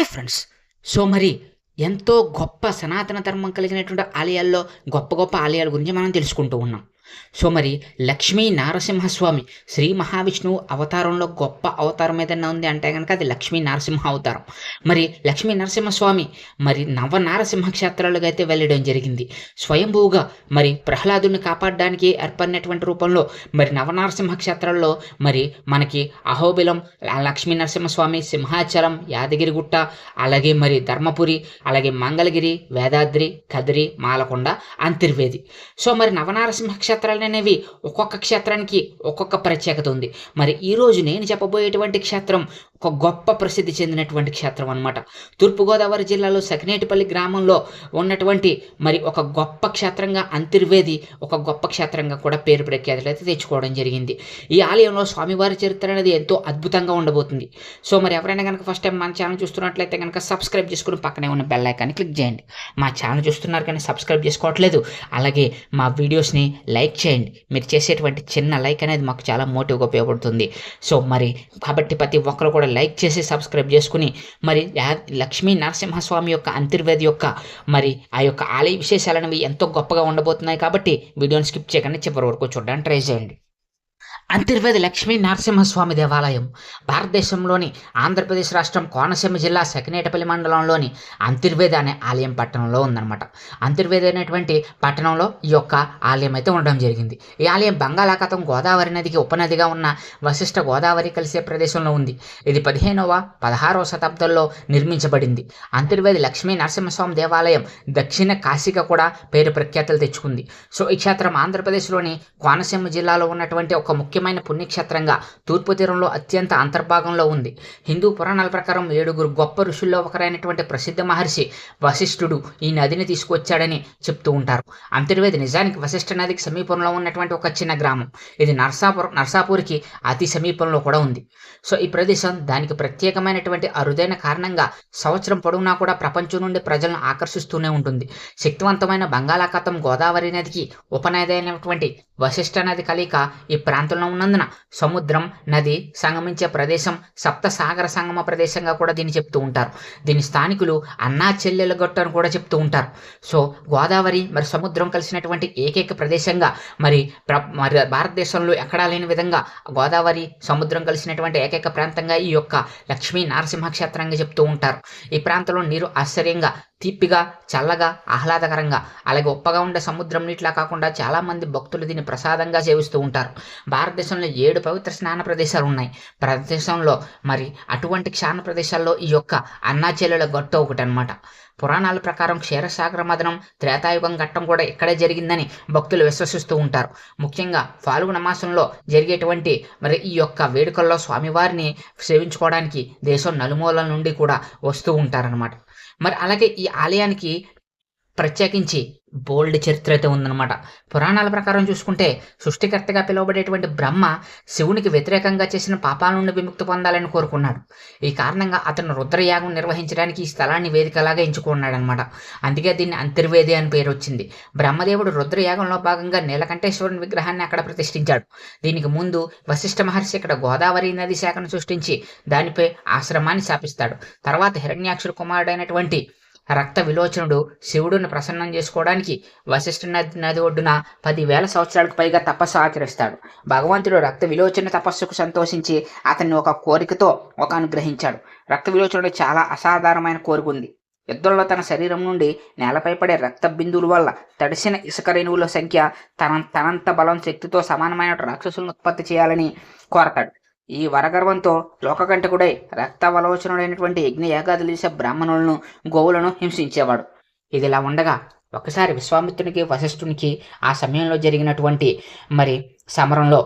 Hi friends. So మరి ఎంతో గొప్ప సనాతన ధర్మం కలిగినటువంటి ఆలయాల్లో గొప్ప గొప్ప ఆలయాల గురించి మనం తెలుసుకుంటూ ఉన్నాం. సో మరి లక్ష్మీ నారసింహస్వామి శ్రీ మహావిష్ణువు అవతారంలో గొప్ప అవతారం ఏదైనా ఉంది అంటే కనుక అది లక్ష్మీ నరసింహ అవతారం. మరి లక్ష్మీ నరసింహస్వామి మరి నవ నారసింహ క్షేత్రాలుగా అయితే వెళ్ళడం జరిగింది. స్వయంభూగా మరి ప్రహ్లాదుని కాపాడడానికి ఏర్పడినటువంటి రూపంలో మరి నవనారసింహ క్షేత్రాల్లో మరి మనకి అహోబిలం లక్ష్మీ నరసింహస్వామి సింహాచలం యాదగిరిగుట్ట అలాగే మరి ధర్మపురి అలాగే మంగళగిరి వేదాద్రి కదిరి మాలకొండ అంతర్వేది. సో మరి నవనారసింహ క్షేత్రాలు అనేవి ఒక్కొక్క క్షేత్రానికి ఒక్కొక్క ప్రత్యేకత ఉంది. మరి ఈరోజు నేను చెప్పబోయేటువంటి క్షేత్రం ఒక గొప్ప ప్రసిద్ధి చెందినటువంటి క్షేత్రం అనమాట తూర్పుగోదావరి జిల్లాలో సకినేటిపల్లి గ్రామంలో ఉన్నటువంటి మరి ఒక గొప్ప క్షేత్రంగా అంతర్వేది ఒక గొప్ప క్షేత్రంగా కూడా పేరు ప్రఖ్యాతులు అయితే తెచ్చుకోవడం జరిగింది. ఈ ఆలయంలో స్వామివారి చరిత్ర అనేది ఎంతో అద్భుతంగా ఉండబోతుంది. సో మరి ఎవరైనా కనుక ఫస్ట్ టైం మన ఛానల్ చూస్తున్నట్లయితే కనుక సబ్స్క్రైబ్ చేసుకుని పక్కనే ఉన్న బెల్ ఐకాన్ని క్లిక్ చేయండి. మా ఛానల్ చూస్తున్నారు కానీ సబ్స్క్రైబ్ చేసుకోవట్లేదు. అలాగే మా వీడియోస్ని లైక్ చేయండి. మీరు చేసేటువంటి చిన్న లైక్ అనేది మాకు చాలా మోటివ్గా ఉపయోగపడుతుంది. సో మరి కాబట్టి ప్రతి ఒక్కరు కూడా లైక్ చేసి సబ్స్క్రైబ్ చేసుకుని మరి లక్ష్మీ నరసింహస్వామి యొక్క అంతర్వేది యొక్క మరి ఆ యొక్క ఆలయ విశేషాలు అనేవి ఎంతో గొప్పగా ఉండబోతున్నాయి కాబట్టి వీడియోని స్కిప్ చేయకుండా చివరి వరకు చూడడానికి ట్రై చేయండి. అంతర్వేది లక్ష్మీ నరసింహస్వామి దేవాలయం. భారతదేశంలోని ఆంధ్రప్రదేశ్ రాష్ట్రం కోనసీమ జిల్లా సకినేటపల్లి మండలంలోని అంతర్వేది అనే ఆలయం పట్టణంలో ఉందన్నమాట. అంతర్వేది అనేటువంటి పట్టణంలో ఈ యొక్క ఆలయం అయితే ఉండడం జరిగింది. ఈ ఆలయం బంగాళాఖాతం గోదావరి నదికి ఉపనదిగా ఉన్న వశిష్ఠ గోదావరి కలిసే ప్రదేశంలో ఉంది. ఇది పదిహేనవ పదహారవ శతాబ్దంలో నిర్మించబడింది. అంతర్వేది లక్ష్మీ నరసింహస్వామి దేవాలయం దక్షిణ కాశీగా కూడా పేరు ప్రఖ్యాతలు తెచ్చుకుంది. సో ఈ క్షేత్రం ఆంధ్రప్రదేశ్లోని కోనసీమ జిల్లాలో ఉన్నటువంటి ఒక ముఖ్య ముఖ్యమైన పుణ్యక్షేత్రంగా తూర్పు తీరంలో అత్యంత అంతర్భాగంలో ఉంది. హిందూ పురాణాల ప్రకారం ఏడుగురు గొప్ప ఋషుల్లో ఒకరైనటువంటి ప్రసిద్ధ మహర్షి వశిష్ఠుడు ఈ నదిని తీసుకొచ్చాడని చెప్తూ ఉంటారు. అంతర్వేది నిజానికి వశిష్ఠ నదికి సమీపంలో ఉన్నటువంటి ఒక చిన్న గ్రామం. ఇది నర్సాపురం నర్సాపూర్కి అతి సమీపంలో కూడా ఉంది. సో ఈ ప్రదేశం దానికి ప్రత్యేకమైనటువంటి అరుదైన కారణంగా సంవత్సరం పొడవునా కూడా ప్రపంచం నుండి ప్రజలను ఆకర్షిస్తూనే ఉంటుంది. శక్తివంతమైన బంగాళాఖాతం గోదావరి నదికి ఉపనది అయినటువంటి వశిష్ఠ నది కలిక ఈ ప్రాంతంలో ఉన్నందున సముద్రం నది సంగమించే ప్రదేశం సప్త సాగర సంగమ ప్రదేశంగా కూడా దీన్ని చెప్తూ ఉంటారు. దీని స్థానికులు అన్నా చెల్లెల గట్టు అని కూడా చెప్తూ ఉంటారు. సో గోదావరి మరి సముద్రం కలిసినటువంటి ఏకైక ప్రదేశంగా మరి ప్ర మరి భారతదేశంలో ఎక్కడా లేని విధంగా గోదావరి సముద్రం కలిసినటువంటి ఏకైక ప్రాంతంగా ఈ యొక్క లక్ష్మీ నరసింహ క్షేత్రంగా చెప్తూ ఉంటారు. ఈ ప్రాంతంలో నీరు ఆశ్చర్యంగా తీపిగా చల్లగా ఆహ్లాదకరంగా అలాగే ఉప్పగా ఉండే సముద్రం నీటిలా కాకుండా చాలామంది భక్తులు దీన్ని ప్రసాదంగా సేవిస్తూ ఉంటారు. భారతదేశంలో ఏడు పవిత్ర స్నాన ప్రదేశాలు ఉన్నాయి. ప్రదేశంలో మరి అటువంటి స్నాన ప్రదేశాల్లో ఈ యొక్క అన్నాచెల్లెల గట్టు ఒకటి అనమాట పురాణాల ప్రకారం క్షీరసాగర మదనం త్రేతాయుగం ఘట్టం కూడా ఇక్కడే జరిగిందని భక్తులు విశ్వసిస్తూ ఉంటారు. ముఖ్యంగా ఫాల్గుణ మాసంలో జరిగేటువంటి మరి ఈ యొక్క వేడుకల్లో స్వామివారిని సేవించుకోవడానికి దేశం నలుమూలల నుండి కూడా వస్తూ ఉంటారనమాట మరి అలాగే ఈ ఆలయానికి ప్రత్యేకించి బోల్డ్ చరిత్ర అయితే ఉందన్నమాట. పురాణాల ప్రకారం చూసుకుంటే సృష్టికర్తగా పిలువబడేటువంటి బ్రహ్మ శివునికి వ్యతిరేకంగా చేసిన పాపాల నుండి విముక్తి పొందాలని కోరుకున్నాడు. ఈ కారణంగా అతను రుద్రయాగం నిర్వహించడానికి ఈ స్థలాన్ని వేదికలాగా ఎంచుకున్నాడనమాట అందుకే దీన్ని అంతర్వేది అని పేరు వచ్చింది. బ్రహ్మదేవుడు రుద్రయాగంలో భాగంగా నీలకంఠేశ్వరుని విగ్రహాన్ని అక్కడ ప్రతిష్ఠించాడు. దీనికి ముందు వశిష్ఠ మహర్షి ఇక్కడ గోదావరి నది శాఖను సృష్టించి దానిపై ఆశ్రమాన్ని స్థాపిస్తాడు. తర్వాత హిరణ్యాక్షుడు కుమారుడైనటువంటి రక్త విలోచనుడు శివుడిని ప్రసన్నం చేసుకోవడానికి వశిష్ఠ నది నది ఒడ్డున పదివేల సంవత్సరాలకు పైగా తపస్సు ఆచరిస్తాడు. భగవంతుడు రక్త విలోచన తపస్సుకు సంతోషించి అతన్ని ఒక కోరికతో ఒక అనుగ్రహించాడు. రక్త విలోచనుడు చాలా అసాధారణమైన కోరిక ఉంది యుద్ధంలో తన శరీరం నుండి నేలపై పడే రక్త బిందువుల వల్ల తడిసిన ఇసుక రేణువుల సంఖ్య తన తనంత బలం శక్తితో సమానమైన రాక్షసులను ఉత్పత్తి చేయాలని కోరతాడు. ఈ వరగర్వంతో లోకకంటకుడై రక్తవలోచనుడైనటువంటి యజ్ఞ యాగాదులు చేసే బ్రాహ్మణులను గోవులను హింసించేవాడు. ఇదిలా ఉండగా ఒకసారి విశ్వామిత్రునికి వశిష్ఠునికి ఆ సమయంలో జరిగినటువంటి మరి సమరంలో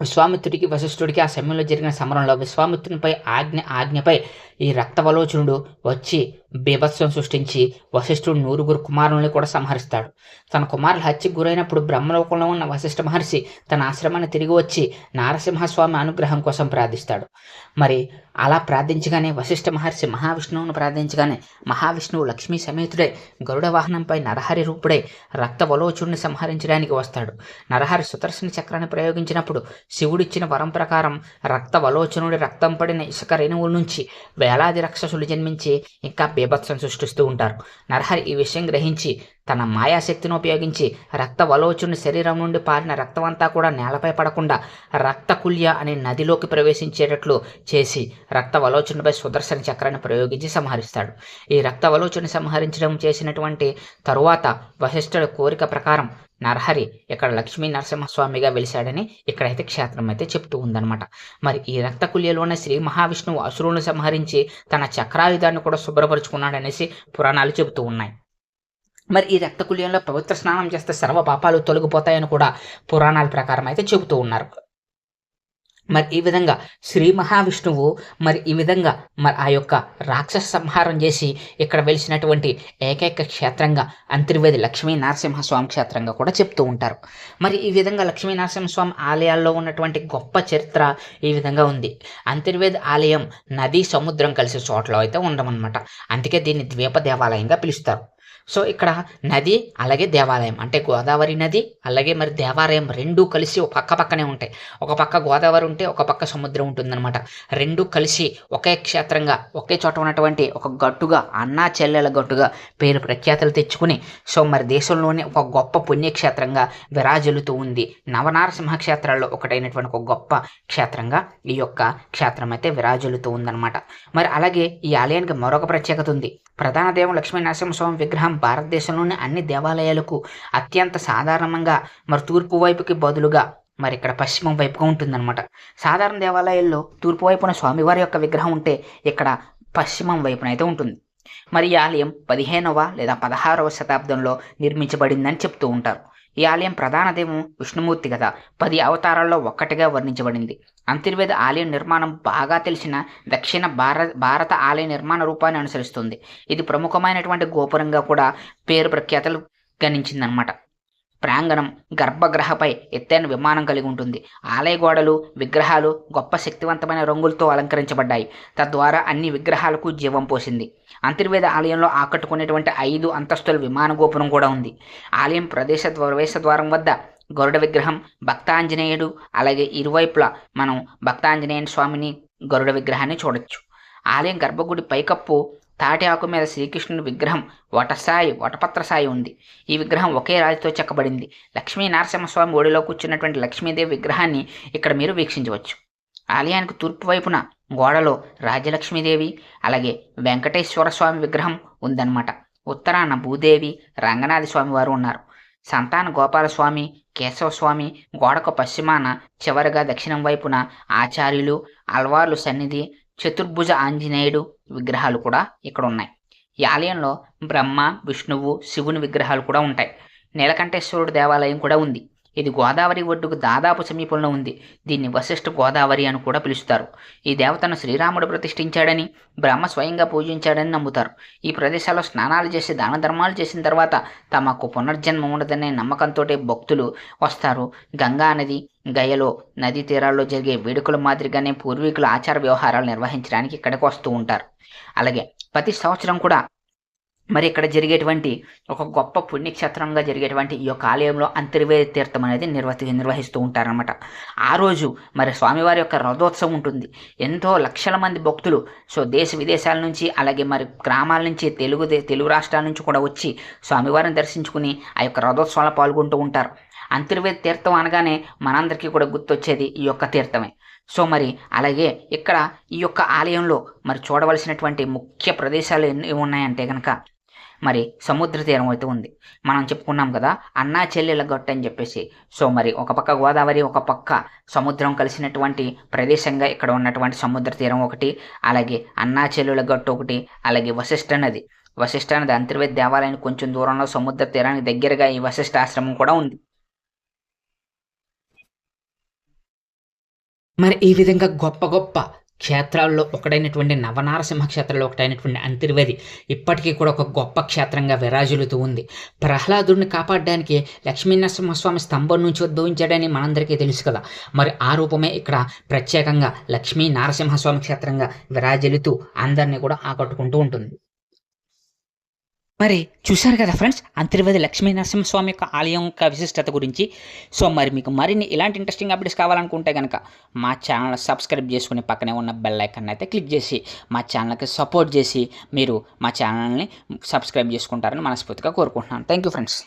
విశ్వామిత్రుడికి వశిష్ఠుడికి ఆ సమయంలో జరిగిన సమరంలో విశ్వామిత్రునిపై ఆజ్ఞ ఆజ్ఞపై ఈ రక్తవలోచనుడు వచ్చి బీభత్సం సృష్టించి వశిష్ఠుడు నూరుగురు కుమారుల్ని కూడా సంహరిస్తాడు. తన కుమారులు హత్యకు గురైనప్పుడు బ్రహ్మలోకంలో ఉన్న వశిష్ఠ మహర్షి తన ఆశ్రమాన్ని తిరిగి వచ్చి నారసింహస్వామి అనుగ్రహం కోసం ప్రార్థిస్తాడు. మరి అలా ప్రార్థించగానే వశిష్ఠ మహర్షి మహావిష్ణువును ప్రార్థించగానే మహావిష్ణువు లక్ష్మీ సమేతుడై గరుడ వాహనంపై నరహరి రూపుడై రక్తవలోచుడిని సంహరించడానికి వస్తాడు. నరహరి సుదర్శన చక్రాన్ని ప్రయోగించినప్పుడు శివుడిచ్చిన వరం ప్రకారం రక్త వలోచనుడి రక్తం పడిన ఇసుక రేణువుల నుంచి వేలాది రాక్షసులు జన్మించి ఇంకా బీభత్సం సృష్టిస్తూ ఉంటారు. నరహరి ఈ విషయం గ్రహించి తన మాయాశక్తిని ఉపయోగించి రక్త వలోచుని శరీరం నుండి పారిన రక్తమంతా కూడా నేలపై పడకుండా రక్తకుల్య అనే నదిలోకి ప్రవేశించేటట్లు చేసి రక్త వలోచునిపై సుదర్శన చక్రాన్ని ప్రయోగించి సంహరిస్తాడు. ఈ రక్త వలోచుని సంహరించడం చేసినటువంటి తరువాత వశిష్ఠుడి కోరిక ప్రకారం నరహరి ఇక్కడ లక్ష్మీ నరసింహస్వామిగా వెలిశాడని ఇక్కడైతే క్షేత్రం అయితే చెప్తూ ఉందన్నమాట. మరి ఈ రక్తకుల్యలోనే శ్రీ మహావిష్ణువు అసురులను సంహరించి తన చక్రాయుధాన్ని కూడా శుభ్రపరుచుకున్నాడనేసి పురాణాలు చెబుతూ ఉన్నాయి. మరి ఈ రక్తకుల్యంలో పవిత్ర స్నానం చేస్తే సర్వ పాపాలు తొలగిపోతాయని కూడా పురాణాల ప్రకారం అయితే చెబుతూ ఉన్నారు. మరి ఈ విధంగా శ్రీ మహావిష్ణువు మరి ఈ విధంగా మరి ఆ యొక్క రాక్షస సంహారం చేసి ఇక్కడ వెలిసినటువంటి ఏకైక క్షేత్రంగా అంతర్వేది లక్ష్మీ నరసింహస్వామి క్షేత్రంగా కూడా చెప్తూ ఉంటారు. మరి ఈ విధంగా లక్ష్మీ నరసింహస్వామి ఆలయాల్లో ఉన్నటువంటి గొప్ప చరిత్ర ఈ విధంగా ఉంది. అంతర్వేది ఆలయం నది సముద్రం కలిసే చోట్ల అయితే ఉండమన్నమాట. అందుకే దీన్ని ద్వీప దేవాలయంగా పిలుస్తారు. సో ఇక్కడ నది అలాగే దేవాలయం. అంటే గోదావరి నది అలాగే మరి దేవాలయం రెండు కలిసి ఒక పక్క పక్కనే ఉంటాయి. ఒక పక్క గోదావరి ఉంటే ఒక పక్క సముద్రం ఉంటుందన్నమాట. రెండు కలిసి ఒకే క్షేత్రంగా ఒకే చోట ఉన్నటువంటి ఒక గట్టుగా అన్నా చెల్లెల గట్టుగా పేరు ప్రఖ్యాతలు తెచ్చుకుని సో మరి దేశంలోనే ఒక గొప్ప పుణ్యక్షేత్రంగా విరాజిల్లుతూ ఉంది. నవనారసింహ క్షేత్రాల్లో ఒకటైనటువంటి ఒక గొప్ప క్షేత్రంగా ఈ యొక్క క్షేత్రం అయితే విరాజిల్లుతూ ఉందన్నమాట. మరి అలాగే ఈ ఆలయానికి మరొక ప్రత్యేకత ఉంది. ప్రధాన దేవం లక్ష్మీ నరసింహస్వామి విగ్రహం భారతదేశంలోని అన్ని దేవాలయాలకు అత్యంత సాధారణంగా మరి తూర్పు వైపుకి బదులుగా మరి ఇక్కడ పశ్చిమం వైపుగా ఉంటుందన్నమాట. సాధారణ దేవాలయాల్లో తూర్పు వైపున స్వామివారి యొక్క విగ్రహం ఉంటే ఇక్కడ పశ్చిమం వైపున అయితే ఉంటుంది. మరి ఈ ఆలయం పదిహేనవ లేదా పదహారవ శతాబ్దంలో నిర్మించబడిందని చెప్తూ ఉంటారు. ఈ ఆలయం ప్రధాన దేవం విష్ణుమూర్తి కదా పది అవతారాల్లో ఒక్కటిగా వర్ణించబడింది. అంతర్వేద ఆలయ నిర్మాణం బాగా తెలిసిన దక్షిణ భారత భారత ఆలయ నిర్మాణ రూపాన్ని అనుసరిస్తుంది. ఇది ప్రముఖమైనటువంటి గోపురంగా కూడా పేరు ప్రఖ్యాతలు గణించిందనమాట ప్రాంగణం గర్భగ్రహపై ఎత్తైన విమానం కలిగి ఉంటుంది. ఆలయ గోడలు విగ్రహాలు గొప్ప శక్తివంతమైన రంగులతో అలంకరించబడ్డాయి. తద్వారా అన్ని విగ్రహాలకు జీవం పోసింది. అంతర్వేద ఆలయంలో ఆకట్టుకునేటువంటి ఐదు అంతస్తుల విమాన గోపురం కూడా ఉంది. ఆలయం ప్రదేశ ప్రవేశ ద్వారం వద్ద గరుడ విగ్రహం భక్తాంజనేయుడు అలాగే ఇరువైపులా మనం భక్తాంజనేయ స్వామిని గరుడ విగ్రహాన్ని చూడొచ్చు. ఆలయం గర్భగుడి పైకప్పు తాటి ఆకు మీద శ్రీకృష్ణుని విగ్రహం వటసాయి వటపత్రసాయి ఉంది. ఈ విగ్రహం ఒకే రాతితో చెక్కబడింది. లక్ష్మీ నరసింహస్వామి ఒడిలో కూర్చున్నటువంటి లక్ష్మీదేవి విగ్రహాన్ని ఇక్కడ మీరు వీక్షించవచ్చు. ఆలయానికి తూర్పు వైపున గోడలో రాజలక్ష్మీదేవి అలాగే వెంకటేశ్వర స్వామి విగ్రహం ఉందన్నమాట. ఉత్తరాన భూదేవి రంగనాథ స్వామి వారు ఉన్నారు. సంతాన గోపాలస్వామి కేశవస్వామి గోడకు పశ్చిమాన చివరగా దక్షిణం వైపున ఆచార్యులు అల్వార్లు సన్నిధి చతుర్భుజ ఆంజనేయుడు విగ్రహాలు కూడా ఇక్కడ ఉన్నాయి. ఈ ఆలయంలో బ్రహ్మ విష్ణువు శివుని విగ్రహాలు కూడా ఉంటాయి. నీలకంఠేశ్వరుడు దేవాలయం కూడా ఉంది. ఇది గోదావరి ఒడ్డుకు దాదాపు సమీపంలో ఉంది. దీన్ని వశిష్ఠ గోదావరి అని కూడా పిలుస్తారు. ఈ దేవతను శ్రీరాముడు ప్రతిష్ఠించాడని బ్రహ్మ స్వయంగా పూజించాడని నమ్ముతారు. ఈ ప్రదేశాల్లో స్నానాలు చేసి దాన ధర్మాలు చేసిన తర్వాత తమకు పునర్జన్మ ఉండదనే నమ్మకంతో భక్తులు వస్తారు. గంగా నది గయలో నదీ తీరాల్లో జరిగే వేడుకల మాదిరిగానే పూర్వీకుల ఆచార వ్యవహారాలు నిర్వహించడానికి ఇక్కడికి వస్తూ ఉంటారు. అలాగే ప్రతి సంవత్సరం కూడా మరి ఇక్కడ జరిగేటువంటి ఒక గొప్ప పుణ్యక్షేత్రంగా జరిగేటువంటి ఈ యొక్క ఆలయంలో అంతర్వేద తీర్థం అనేది నిర్వహి నిర్వహిస్తూ ఉంటారనమాట ఆ రోజు మరి స్వామివారి యొక్క రథోత్సవం ఉంటుంది. ఎంతో లక్షల మంది భక్తులు సో దేశ విదేశాల నుంచి అలాగే మరి గ్రామాల నుంచి తెలుగు తెలుగు రాష్ట్రాల నుంచి కూడా వచ్చి స్వామివారిని దర్శించుకుని ఆ యొక్క రథోత్సవంలో పాల్గొంటూ ఉంటారు. అంతర్వేద తీర్థం అనగానే మనందరికీ కూడా గుర్తొచ్చేది ఈ యొక్క తీర్థమే. సో మరి అలాగే ఇక్కడ ఈ యొక్క ఆలయంలో మరి చూడవలసినటువంటి ముఖ్య ప్రదేశాలు ఎన్ని ఉన్నాయంటే కనుక మరి సముద్ర తీరం అయితే ఉంది. మనం చెప్పుకున్నాం కదా అన్నా చెల్లెల గట్టు అని చెప్పేసి. సో మరి ఒక పక్క గోదావరి ఒక పక్క సముద్రం కలిసినటువంటి ప్రదేశంగా ఇక్కడ ఉన్నటువంటి సముద్ర తీరం ఒకటి అలాగే అన్నా చెల్లెల గట్టు ఒకటి అలాగే వశిష్ఠ నది. వశిష్ఠ నది అంతర్వేద దేవాలయానికి కొంచెం దూరంలో సముద్ర తీరానికి దగ్గరగా ఈ వశిష్ఠ ఆశ్రమం కూడా ఉంది. మరి ఈ విధంగా గొప్ప గొప్ప క్షేత్రాల్లో ఒకటైనటువంటి నవనారసింహ క్షేత్రంలో ఒకటైనటువంటి అంతర్వేది ఇప్పటికీ కూడా ఒక గొప్ప క్షేత్రంగా విరాజులుతూ ఉంది. ప్రహ్లాదుడిని కాపాడడానికి లక్ష్మీనరసింహస్వామి స్తంభం నుంచి ఉద్భవించాడని మనందరికీ తెలుసు కదా. మరి ఆ రూపమే ఇక్కడ ప్రత్యేకంగా లక్ష్మీ నారసింహస్వామి క్షేత్రంగా విరాజిల్లుతూ అందరినీ కూడా ఆకట్టుకుంటూ ఉంటుంది. మరి చూశారు కదా ఫ్రెండ్స్? అంతర్వేది లక్ష్మీ నరసింహస్వామి యొక్క ఆలయం యొక్క విశిష్టత గురించి. సో మరి మీకు మరిన్ని ఇలాంటి ఇంట్రెస్టింగ్ అప్డేట్స్ కావాలనుకుంటే కనుక మా ఛానల్ సబ్స్క్రైబ్ చేసుకుని పక్కనే ఉన్న బెల్ ఐకాన్ అయితే క్లిక్ చేసి మా ఛానల్కి సపోర్ట్ చేసి మీరు మా ఛానల్ని సబ్స్క్రైబ్ చేసుకుంటారని మనస్ఫూర్తిగా కోరుకుంటున్నాను. Thank you friends